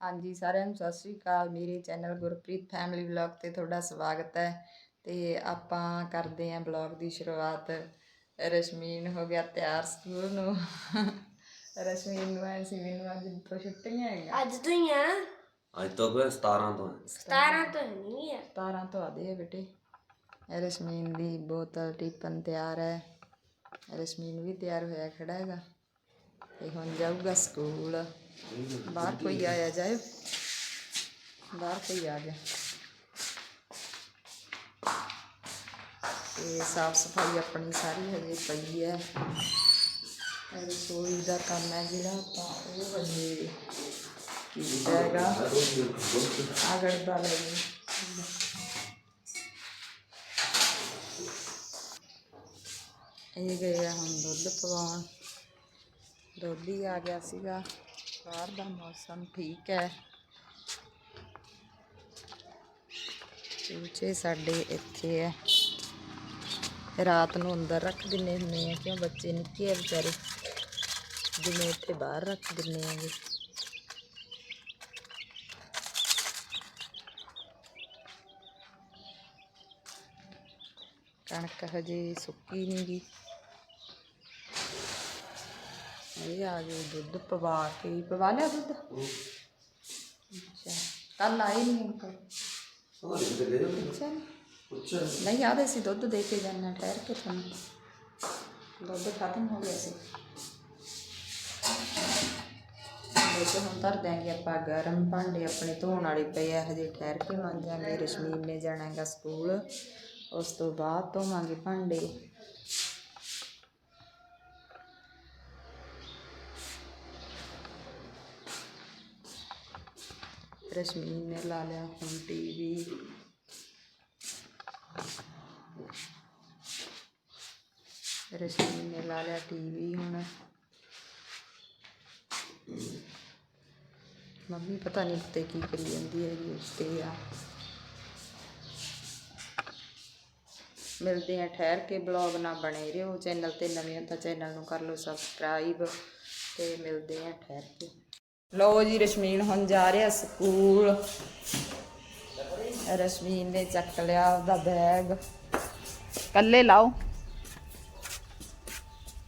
ਹਾਂਜੀ ਸਾਰਿਆਂ ਨੂੰ ਸਤਿ ਸ੍ਰੀ ਅਕਾਲ। ਮੇਰੇ ਚੈਨਲ ਗੁਰਪ੍ਰੀਤ ਫੈਮਿਲੀ ਵਲੌਗ ਤੇ ਤੁਹਾਡਾ ਸਵਾਗਤ ਹੈ ਤੇ ਆਪਾਂ ਕਰਦੇ ਆਂ ਵਲੌਗ ਦੀ ਸ਼ੁਰੂਆਤ। ਰਸ਼ਮੀਨ ਹੋ ਗਿਆ ਤਿਆਰ ਸਕੂਲ ਨੂੰ। ਰਸ਼ਮੀਨ ਨੂੰ ਐ ਸੀ ਮੈਨੂੰ ਅੱਜ ਤੋਂ ਛੁੱਟੀਆਂ ਹੈਗੀਆਂ। ਅੱਜ ਤੋਂ ਹੀ ਆ। ਅੱਜ ਤੋਂ ਕੋਈ 17 ਤੋਂ ਹੈ। 17 ਤੋਂ ਨਹੀਂ ਹੈ 17 ਤੋਂ ਆਦੇ ਬੇਟੇ। ਇਹ ਰਸ਼ਮੀਨ ਦੀ ਬੋਤਲ ਟਿਫਨ ਤਿਆਰ ਹੈ। ਰਸ਼ਮੀਨ ਵੀ ਤਿਆਰ ਹੋਇਆ ਖੜਾ ਹੈਗਾ। ਤੇ ਹੁਣ ਜਾਊਗਾ ਸਕੂਲ। ਬਾਹਰ ਕੋਈ ਆਇਆ ਜਾਏ। ਬਾਹਰ ਕੋਈ ਆ ਗਿਆ। ਤੇ ਸਾਫ਼ ਸਫ਼ਾਈ ਆਪਣੀ ਸਾਰੀ ਹਜੇ ਪਈ ਹੈ। ਰਸੋਈ ਦਾ ਕੰਮ ਹੈ ਜਿਹੜਾ ਆਪਾਂ ਉਹ ਹਜੇ ਕੀਤਾ ਹੈਗਾ। ਆਗੜ ਦਾ ਲਈ ਇਹ ਗਏ ਆ ਹੁਣ ਦੁੱਧ ਪਵਾਉਣ। ਦੁੱਧ ਹੀ ਆ ਗਿਆ ਸੀਗਾ। ਬਾਹਰ ਦਾ ਮੌਸਮ ਠੀਕ ਹੈ। ਚੂਚੇ ਸਾਡੇ ਇੱਥੇ ਹੈ। ਰਾਤ ਨੂੰ ਅੰਦਰ ਰੱਖ ਦਿੰਨੇ ਹੁੰਨੇ ਆ ਕਿਉਂ? ਬੱਚੇ ਨਿੱਕੇ ਆ ਵਿਚਾਰੇ। ਜਿਵੇਂ ਇੱਥੇ ਬਾਹਰ ਰੱਖ ਦਿੰਨੇ ਆਗੇ। ਕਣਕ ਹਜੇ ਸੁੱਕੀ ਨਹੀਂ ਗੀ ਇਹ ਆ ਗਏ ਦੁੱਧ ਪਵਾ ਕੇ। ਪਵਾ ਲਿਆ ਦੁੱਧ? ਅੱਛਾ। ਕੱਲ ਆਏ ਨਹੀਂ ਅੰਕਲ ਅੱਛਾ ਨਹੀਂ ਆਦੇ ਸੀ ਦੁੱਧ ਦੇ ਕੇ ਜਾਣਾ ਠਹਿਰ ਕੇ ਤੁਹਾਨੂੰ। ਦੁੱਧ ਖਤਮ ਹੋ ਗਿਆ ਸੀ। ਦੇਖੋ ਹੁਣ ਧਰ ਦਿਆਂਗੇ ਆਪਾਂ, ਗਰਮ ਭਾਂਡੇ ਆਪਣੇ ਧੋਣ ਵਾਲੇ ਪਏ ਆ, ਹਜੇ ਠਹਿਰ ਕੇ ਮਾਂਜਾਂਗੇ। ਰਸ਼ਮੀਨ ਨੇ ਜਾਣਾ ਹੈਗਾ ਸਕੂਲ। ਉਸ ਤੋਂ ਬਾਅਦ ਧੋਵਾਂਗੇ ਭਾਂਡੇ। ਰਸ਼ਮੀਨ ਨੇ ਲਾ ਲਿਆ ਹੁਣ ਟੀਵੀ ਰਸ਼ਮੀਨ ਨੇ ਲਾ ਲਿਆ ਟੀਵੀ ਹੁਣ। ਮੰਮੀ ਪਤਾ ਨਹੀਂ ਉੱਤੇ ਕੀ ਕਰੀ ਜਾਂਦੀ ਹੈਗੀ ਉੱਤੇ ਆ। ਮਿਲਦੇ ਆ ਠਹਿਰ ਕੇ ਬਲੌਗ ਨਾ ਬਣੇ ਰਹੋ। ਚੈਨਲ ਤੇ ਨਵੇਂ ਹੋ ਤਾਂ ਚੈਨਲ ਨੂੰ ਕਰ ਲਓ ਸਬਸਕ੍ਰਾਈਬ ਤੇ ਮਿਲਦੇ ਆ ਠਹਿਰ ਕੇ। ਲਓ ਜੀ ਰਸ਼ਮੀਨ ਹੁਣ ਜਾ ਰਿਹਾ ਸਕੂਲ। ਰਸ਼ਮੀਨ ਨੇ ਚੱਕ ਲਿਆ ਉਹਦਾ ਬੈਗ। ਕੱਲੇ ਲਾਓ।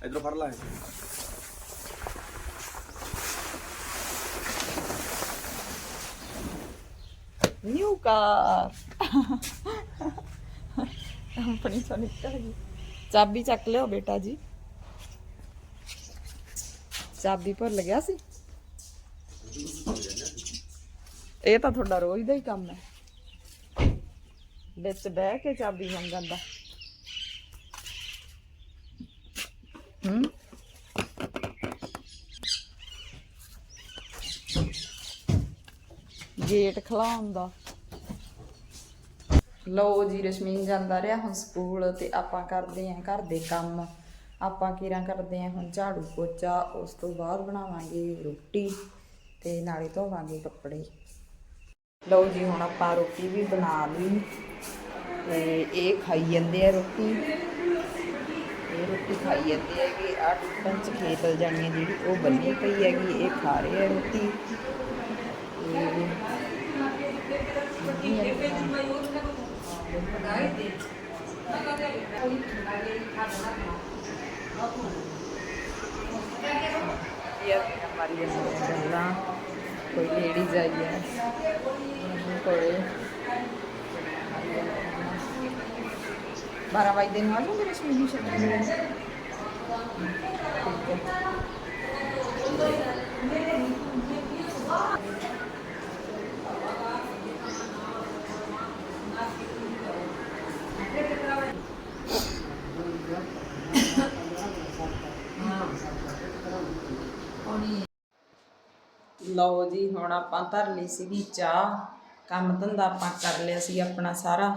ਇਧਰੋਂ ਫੜ ਲੈ ਨਿਊ ਕਾਰ ਆਪਣੀ ਤੋਂ ਨਿਕਲ ਗਈ ਚਾਬੀ ਚੱਕ ਲਿਓ ਬੇਟਾ ਜੀ। ਚਾਬੀ ਭੁੱਲ ਗਿਆ ਸੀ? ਇਹ ਤਾਂ ਤੁਹਾਡਾ ਰੋਜ਼ ਦਾ ਹੀ ਕੰਮ ਹੈ। ਵਿੱਚ ਬਹਿ ਕੇ ਚਾਬੀ ਮੰਗਣ ਦਾ। ਹੂੰ? ਗੇਟ ਖਲਾਉਣ ਦਾ। ਲਓ ਜੀ, ਰਸ਼ਮੀਨ ਜਾਂਦਾ ਰਿਹਾ ਹੁਣ ਸਕੂਲ ਤੇ ਆਪਾਂ ਕਰਦੇ ਆਂ ਘਰ ਦੇ ਕੰਮ। ਆਪਾਂ ਕਿਰਾਂ ਕਰਦੇ ਆਂ ਹੁਣ ਝਾੜੂ ਪੋਚਾ, ਉਸ ਤੋਂ ਬਾਅਦ ਬਣਾਵਾਂਗੇ ਰੋਟੀ। ਤੇ ਨਾਲੇ ਧੋਵਾਂਗੇ ਕੱਪੜੇ। ਲਓ ਜੀ, ਹੁਣ ਆਪਾਂ ਰੋਟੀ ਵੀ ਬਣਾ ਲਈ। ਤੇ ਇਹ ਖਾਈ ਜਾਂਦੇ ਆ ਰੋਟੀ। ਇਹ ਰੋਟੀ ਖਾਈ ਜਾਂਦੇ ਹੈਗੇ ਆ ਟਿਫਨ ਚ ਖੇਤਲ ਜਾਣੀ ਹੈ ਜਿਹੜੀ ਉਹ ਬੰਨੀ ਪਈ ਹੈਗੀ, ਇਹ ਖਾ ਰਹੇ ਆ ਰੋਟੀ। ਤੇ ਮੰਮੀ ਆਪਣਾ ਯਾਰ ਹਮਾਰੀ ਗੱਲਾਂ, ਕੋਈ ਲੇਡੀਜ਼ ਆਈ ਹੈ ਕੋਲੇ 12 ਵਜੇ ਨੂੰ ਆ ਜਾਓ ਮੇਰੇ ਲਓ ਜੀ, ਹੁਣ ਆਪਾਂ ਧਰ ਲਈ ਸੀਗੀ ਚਾਹ। ਕੰਮ ਧੰਦਾ ਆਪਾਂ ਕਰ ਲਿਆ ਸੀ ਆਪਣਾ ਸਾਰਾ।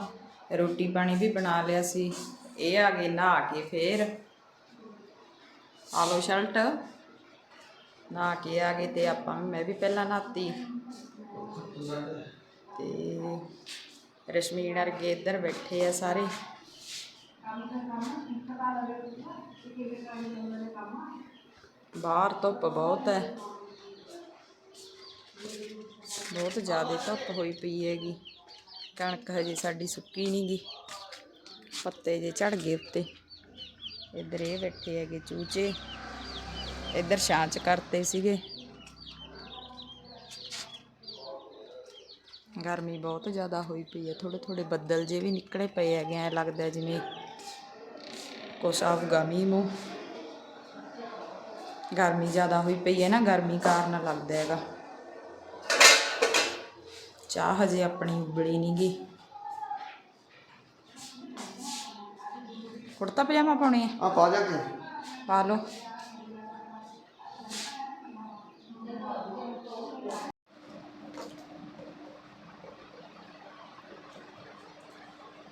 ਰੋਟੀ ਪਾਣੀ ਵੀ ਬਣਾ ਲਿਆ ਸੀ। ਇਹ ਆ ਗਏ ਨਹਾ ਕੇ ਫੇਰ। ਆਲੋ ਸ਼ਰਟ ਨਹਾ ਕੇ ਆ ਗਏ ਤੇ ਆਪਾਂ ਮੈਂ ਵੀ ਪਹਿਲਾਂ ਨਹਾਤੀ। ਤੇ ਰਸ਼ਮੀਨ ਅਰਗੇ ਇੱਧਰ ਬੈਠੇ ਆ ਸਾਰੇ। ਬਾਹਰ ਧੁੱਪ ਬਹੁਤ ਹੈ। ਬਹੁਤ ਜ਼ਿਆਦਾ ਧੁੱਪ ਹੋਈ ਪਈ ਹੈਗੀ। ਕਣਕ ਹਜੇ ਸਾਡੀ ਸੁੱਕੀ ਨਹੀਂ ਗੀ। ਪੱਤੇ ਜੇ ਝੜ ਗਏ ਉੱਤੇ। ਇੱਧਰ ਇਹ ਬੈਠੇ ਹੈਗੇ ਚੂਚੇ। ਇੱਧਰ ਛਾਂਚ ਕਰਤੇ ਸੀਗੇ। ਗਰਮੀ ਬਹੁਤ ਜ਼ਿਆਦਾ ਹੋਈ ਪਈ ਹੈ। ਥੋੜੇ ਥੋੜੇ ਬੱਦਲ ਜੇ ਵੀ ਨਿਕਲੇ ਪਏ ਹੈਗੇ, ਐ ਲੱਗਦਾ ਜਿਵੇਂ ਕੁਛ ਆਊਗਾ ਮੀਂਹ ਮੂੰਹ। ਗਰਮੀ ਜ਼ਿਆਦਾ ਹੋਈ ਪਈ ਹੈ ਨਾ, ਗਰਮੀ ਕਾਰਨ ਲੱਗਦਾ ਹੈਗਾ। ਚਾਹ ਹਜੇ ਆਪਣੀ ਉਬਲੀ ਨਹੀਂ ਗਈ। ਕੁੜਤਾ ਪਜਾਮਾ ਪਾਉਣੇ ਆ? ਆ ਪਾ ਜਾ ਕੇ। ਪਾ ਲਓ।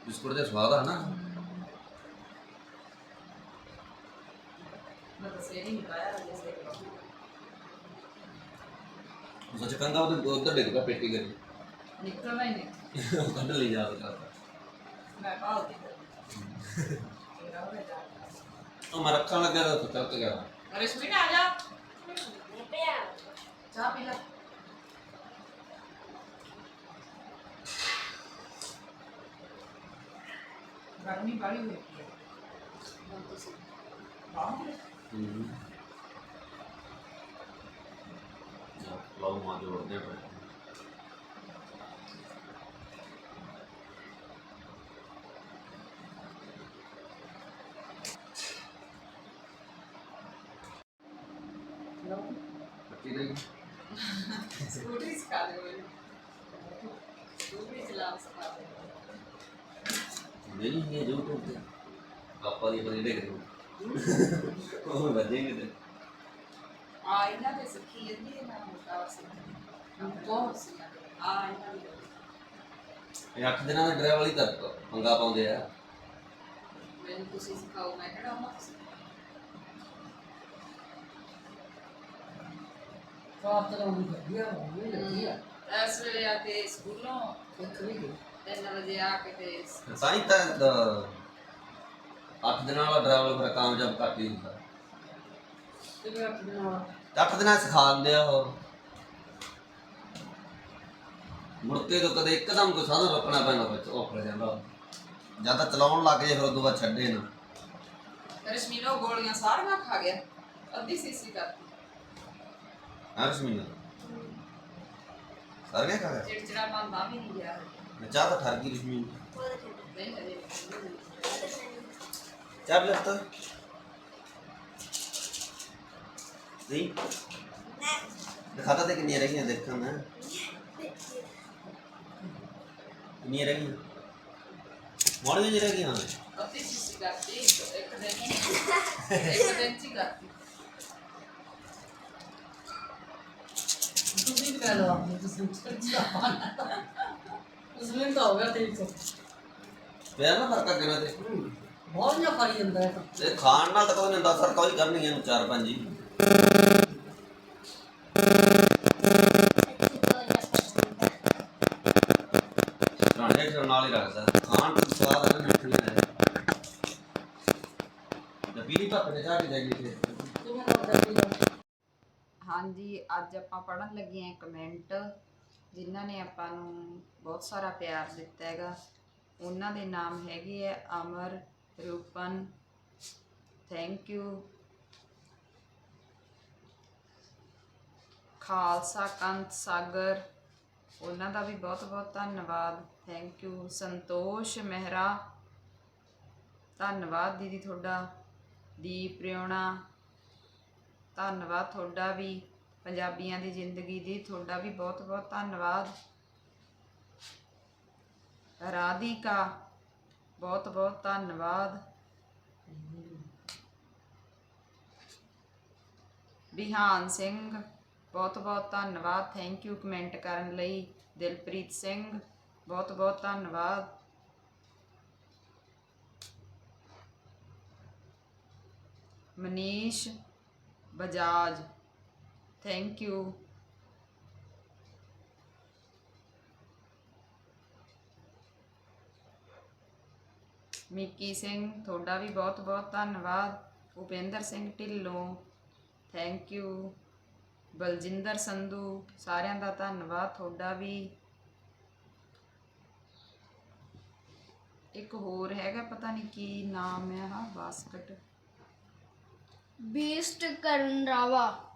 ਬਿਸਕੁਟ ਦੇ ਸਵਾਦ ਆ ਨਾ। ਸੱਚ ਕੰਗਾ ਉਹਦੇ ਉੱਧਰ ਡਿੱਗ ਪਿਆ ਪੇਟੀ ਕਰੀ ਨਿਕਲਣਾ ਹੀ ਨਹੀਂ ਉਹ ਕੱਢ ਲਈ ਜਾ ਕੇ ਮੈਂ ਪਾਉ ਦੇ ਉਹ ਮੈਂ ਰੱਖਣ ਲੱਗਿਆ ਤਾਂ ਚੱਕ ਗਿਆ ਰਸ਼ਮੀ ਆ ਜਾ ਚਾਹ ਪੀ ਲੈ ਗਰਮੀ ਬੜੀ ਹੋਈ ਪਈ ਹੈ ਬਾਹਰ ਹੂੰ ਲਾਉ ਮਾ ਜੋੜਦੇ ਪਏ ਬੱਤੀ ਰਹੀ ਸਕੂਟਰੀ ਸਿਖਾ ਦੇ ਮੈਨੂੰ ਸਕੂਟਰੀ ਚਲਾ ਸਿਖਾ ਦੇ ਨਹੀਂ ਇਹ YouTube ਤੇ ਆਪਾਂ ਦੀ ਬਣੀ ਦੇਖ ਲਓ। ਉਹ ਵੱਜੇਗੇ ਤੇ ਆ ਇਹਨਾਂ ਦੇ ਸਿੱਖੀ ਜਾਂਦੀ ਹੈ ਮੈਂ ਮੁਕਾ ਸਿੱਖੀ ਬਹੁਤ ਸੀ ਆ ਇਹਨਾਂ ਦੀ। ਇਹ 8 ਦਿਨਾਂ ਦਾ ਡਰਾਈਵਰ ਵਾਲੀ ਤੱਕ ਪੰਗਾ ਪਾਉਂਦੇ ਆ। ਮੈਨੂੰ ਤੁਸੀਂ ਸਿਖਾਓ ਮੈਂ ਕਿਹੜਾ ਉਹਨਾਂ ਤੋਂ ਸਿੱਖਣਾ ਸਾਫ਼ ਚਲਾਉਣੀ ਵਧੀਆ ਹੋਣੀ ਵਧੀਆ। ਇਸ ਵੇਲੇ ਆ ਕੇ ਸਕੂਲੋਂ ਸਿੱਖ ਵੀ ਗਈ 3 ਵਜੇ ਆ ਕੇ ਤੇ ਤਾਂ ਹੀ ਤਾਂ 8 ਦਿਨਾਂ ਵਾਲਾ ਡਰਾਈਵਰ ਫਿਰ ਕਾਮਯਾਬ ਹੀ ਹੁੰਦਾ। ਤੇ ਆਪਣੇ 8 ਦਿਨਾਂ 'ਚ ਸਿਖਾ ਦਿੰਦੇ ਆ ਉਹ। ਮੁੜ ਕੇ ਤਾਂ ਕਦੇ ਇੱਕਦਮ ਕੋਈ ਸਾਧਨ ਰੱਖਣਾ ਪੈਂਦਾ ਵਿੱਚ ਔਖੜ ਜਾਂਦਾ ਜਾਂ ਤਾਂ ਚਲਾਉਣ ਲੱਗ ਜੇ ਫਿਰ ਉਦੋਂ ਬਾਅਦ ਛੱਡੇ ਨਾ। ਰਸ਼ਮੀਨੋ ਗੋਲੀਆਂ ਸਾਰੀਆਂ ਖਾ ਗਿਆ। ਅੱਧੀ ਸੀਸੀ ਕਰਤੀ। ਹਰਸ਼ਮੀਨ ਸਰਗੇ ਕਾ ਗਿਆ? ਚਿੜਚਿੜਾ ਬੰਦਾ ਵੀ ਨਹੀਂ ਗਿਆ। ਮੈਂ ਚਾਹ ਤਾਂ ਠਰ ਗਈ ਰਸ਼ਮੀਨ ਨਹੀਂ ਹਜੇ ਚਾਹ ਲੈ ਤਾ ਨਹੀਂ ਦਿਖਾਤਾ ਤੇ ਕਿੰਨੀਆਂ ਰਹਿ ਗਈਆਂ ਦੇਖਾਂ ਮੈਂ ਕਿੰਨੀਆਂ ਰਹਿ ਗਈਆਂ ਮੋੜੀਆਂ ਜਿਹੀ ਰਹਿ ਗਈਆਂ ਅੱਧੀ ਸੀਸੀ ਕਰਤੀ ਇੱਕ ਦਿਨ ਇੱਕ ਦਿਨ ਚ ਹੀ ਕਰਤੀ ਤੁਸੀਂ ਵੀ ਕਹਿ ਲਓ ਆਪਣੇ ਤੁਸੀਂ ਚਰਚਾ ਪਾਣਾ ਉਸ ਨੂੰ ਤਾਂ ਹੋ ਗਿਆ ਤੇ ਤੋਂ ਪਿਆ ਨਾ ਫ਼ਰਕ ਅੱਗੇ ਨਾਲ ਤੇ ਬਹੁਤ ਨਾ ਖਾਈ ਜਾਂਦਾ ਹੈ ਤਾਂ ਤੇ ਖਾਣ ਨਾਲ ਤਾਂ ਕੋਈ ਨਹੀਂ ਦਸ ਸਰਕਾ ਹੀ ਕਰਨੀ ਇਹਨੂੰ ਚਾਰ ਪੰਜ ਹੀ ਟਾਂਡੇ ਚ ਨਾਲ ਹੀ ਰੱਖਦਾ ਖਾਣ ਤੋਂ ਸਵਾਦ ਇਹਨਾਂ ਮਿੱਠੀ ਹੈ ਤੇ ਪੀਲੀ ਭੱਤ ਦੇ ਚਾਹ ਕੇ ਜਾਈਏ ਤੇ ਕਿਵੇਂ ਲੱਗਦਾ ਪੀਣਾ ਹਾਂਜੀ ਅੱਜ ਆਪਾਂ ਪੜਨ ਲੱਗੇ ਆਂ ਕਮੈਂਟ ਜਿਨ੍ਹਾਂ ਨੇ ਆਪਾਂ ਨੂੰ ਬਹੁਤ ਸਾਰਾ ਪਿਆਰ ਦਿੱਤਾ ਹੈਗਾ। ਉਹਨਾਂ ਦੇ ਨਾਮ ਹੈਗੇ ਆ ਅਮਰ, ਰੂਪਨ ਥੈਂਕ ਯੂ ਖਾਲਸਾ, ਕੰਤ, ਸਾਗਰ। ਉਹਨਾਂ ਦਾ ਵੀ ਬਹੁਤ ਬਹੁਤ ਧੰਨਵਾਦ। Thank you Santosh Mehra. ਧੰਨਵਾਦ ਦੀਦੀ ਤੁਹਾਡਾ। ਦੀਪ ਰਿਉਣਾ ਧੰਨਵਾਦ ਤੁਹਾਡਾ ਵੀ। ਪੰਜਾਬੀਆਂ ਦੀ ਜ਼ਿੰਦਗੀ ਦੀ ਤੁਹਾਡਾ ਵੀ ਬਹੁਤ ਬਹੁਤ ਧੰਨਵਾਦ। ਰਾਧਿਕਾ, ਬਹੁਤ ਬਹੁਤ ਧੰਨਵਾਦ। ਬਿਹਾਨ ਸਿੰਘ, ਬਹੁਤ ਬਹੁਤ ਧੰਨਵਾਦ। ਥੈਂਕ ਯੂ ਕਮੈਂਟ ਕਰਨ ਲਈ। ਦਿਲਪ੍ਰੀਤ ਸਿੰਘ, ਬਹੁਤ ਬਹੁਤ ਧੰਨਵਾਦ। ਮਨੀਸ਼ ਬਜਾਜ ਥੈਂਕ ਯੂ ਮਿੱਕੀ ਸਿੰਘ ਤੁਹਾਡਾ ਵੀ ਬਹੁਤ ਬਹੁਤ ਧੰਨਵਾਦ। ਉਪਿੰਦਰ ਸਿੰਘ ਢਿੱਲੋਂ ਥੈਂਕ ਯੂ ਬਲਜਿੰਦਰ ਸੰਧੂ, ਸਾਰਿਆਂ ਦਾ ਧੰਨਵਾਦ ਤੁਹਾਡਾ ਵੀ। ਇੱਕ ਹੋਰ ਹੈਗਾ, ਪਤਾ ਨਹੀਂ ਕੀ ਨਾਮ ਹੈ ਹਾਂ ਬਾਸਕਟ। ਬੀਸਟ ਕਰਨ ਰਾਵਾ।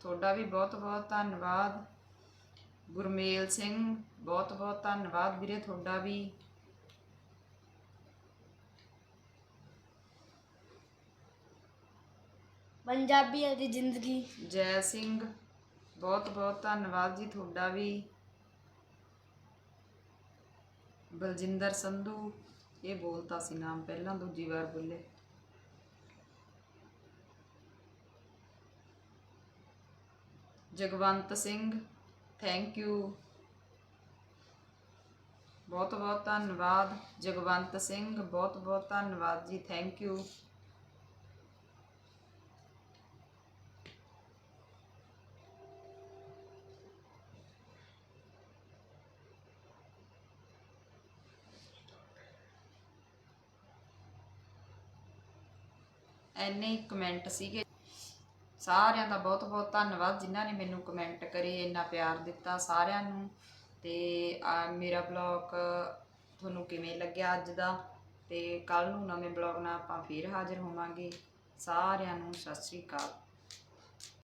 ਤੁਹਾਡਾ ਵੀ ਬਹੁਤ ਬਹੁਤ ਧੰਨਵਾਦ। ਗੁਰਮੇਲ ਸਿੰਘ ਬਹੁਤ ਬਹੁਤ ਧੰਨਵਾਦ ਵੀਰੇ ਤੁਹਾਡਾ ਵੀ। ਪੰਜਾਬੀਆਂ ਦੀ ਜ਼ਿੰਦਗੀ। ਜੈ ਸਿੰਘ ਬਹੁਤ ਬਹੁਤ ਧੰਨਵਾਦ ਜੀ ਤੁਹਾਡਾ ਵੀ। ਬਲਜਿੰਦਰ ਸੰਧੂ ਇਹ ਬੋਲਤਾ ਸੀ ਨਾਮ ਪਹਿਲਾਂ ਦੂਜੀ ਵਾਰ ਬੋਲੇ। ਜਗਵੰਤ ਸਿੰਘ ਥੈਂਕ ਯੂ ਬਹੁਤ ਬਹੁਤ ਧੰਨਵਾਦ ਜਗਵੰਤ ਸਿੰਘ ਬਹੁਤ ਬਹੁਤ ਧੰਨਵਾਦ ਜੀ ਥੈਂਕ ਯੂ ਐਨੇ ਹੀ ਕਮੈਂਟ ਸੀਗੇ। ਸਾਰਿਆਂ ਦਾ ਬਹੁਤ ਬਹੁਤ ਧੰਨਵਾਦ ਜਿਨ੍ਹਾਂ ਨੇ ਮੈਨੂੰ ਕਮੈਂਟ ਕਰੇ, ਇੰਨਾ ਪਿਆਰ ਦਿੱਤਾ ਸਾਰਿਆਂ ਨੂੰ। ਤੇ ਮੇਰਾ ਬਲੌਗ ਤੁਹਾਨੂੰ ਕਿਵੇਂ ਲੱਗਿਆ ਅੱਜ ਦਾ? ਤੇ ਕੱਲ ਨੂੰ ਨਵੇਂ ਬਲੌਗ ਨਾਲ ਆਪਾਂ ਫੇਰ ਹਾਜ਼ਰ ਹੋਵਾਂਗੇ। ਸਾਰਿਆਂ ਨੂੰ ਸਤਿ ਸ੍ਰੀ ਅਕਾਲ।